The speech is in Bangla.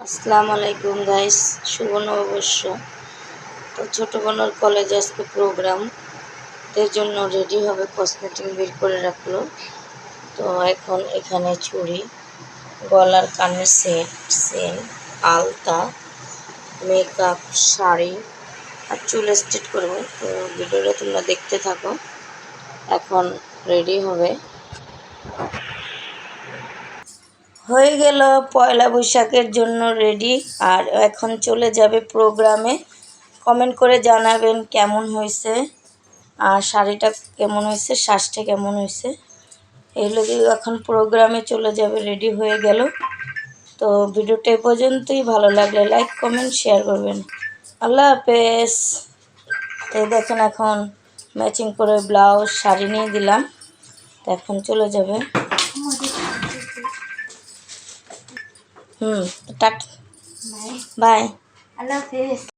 আসসালামু আলাইকুম গাইস, শুভ নববর্ষ। তো ছোটো বোনের কলেজ আজকে প্রোগ্রাম এর জন্য রেডি হবে কসমেটিক বের করে রাখল। তো এখন এখানে চুড়ি, গলার কানের সেট সেন আলতা মেকআপ শাড়ি আর চুল স্ট্রেট করব। তো ভিডিওটা তোমরা দেখতে থাকো। এখন রেডি হবে। হয়ে গেল পয়লা বৈশাখের জন্য রেডি আর এখন চলে যাবে প্রোগ্রামে কমেন্ট করে জানাবেন কেমন হয়েছে। আর শাড়িটা কেমন হয়েছে শ্বাসটা কেমন হয়েছে। এগুলো এখন প্রোগ্রামে চলে যাবে রেডি হয়ে গেল। তো ভিডিওটা পর্যন্তই। ভালো লাগলে লাইক কমেন্ট শেয়ার করবেন। আল্লাহ হাফেজ। তো দেখেন এখন ম্যাচিং করে ব্লাউজ শাড়ি নিয়ে দিলাম। তো এখন চলে যাবে। হুম টাট বাই আল্লাহ হাফিজ